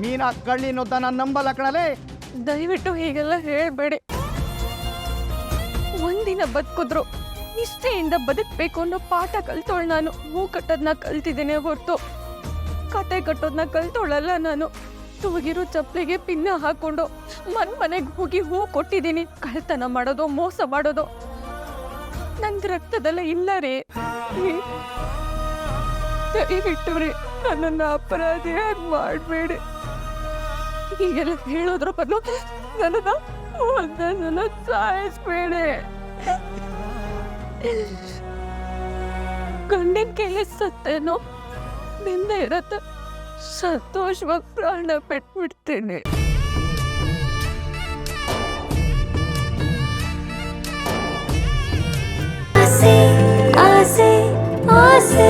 ಮೀನಾ ಅನ್ನೋದ ನಾನು ನಂಬಲ್ಲ ಕಣಲೆ. ದಯವಿಟ್ಟು ಹೀಗೆಲ್ಲ ಹೇಳ್ಬೇಡಿ. ಒಂದಿನ ಬದುಕಿದ್ರು ನಿಷ್ಠೆಯಿಂದ ಬದುಕಬೇಕು ಅನ್ನೋ ಪಾಠ ಕಲ್ತೋಳ್ ನಾನು. ಹೂ ಕಟ್ಟೋದನ್ನ ಕಲ್ತಿದ್ದೇನೆ ಹೊರತು. ಕತೆ ಕಟ್ಟೋದನ್ನ ಕಲ್ತೋಳಲ್ಲ ನಾನು. ತೂಗಿರೋ ಚಪ್ಪಲಿಗೆ ಪಿನ್ನ ಹಾಕೊಂಡು ಮನ್ ಮನೆಗೆ ಹೋಗಿ ಹೂ ಕೊಟ್ಟಿದ್ದೀನಿ. ಕಳ್ತನ ಮಾಡೋದು, ಮೋಸ ಮಾಡೋದು. ನಂದು ರಕ್ತದಲ್ಲ ಇಲ್ಲ ರೀ. ದಯವಿಟ್ಟು ರೀ. ನನ್ನನ್ನು ಅಪರಾಧಿ ಮಾಡಬೇಡಿ? ಹೀಗೆಲ್ಲ ಹೇಳೋದ್ರ ಬದಲು ನನ್ನನ್ನು ಸಾಯಿಸ್ಬೇಡಿ. ಗಂಡಿನ ಕೈಲಿ ಸತ್ತೇನೋ? ನಿಂದ ಇರತ್ತ. ಸಂತೋಷವಾಗಿ ಪ್ರಾಣ ಬಿಟ್ಬಿಡ್ತೀನಿ. ಆಸೆ ಆಸೆ ಆಸೆ.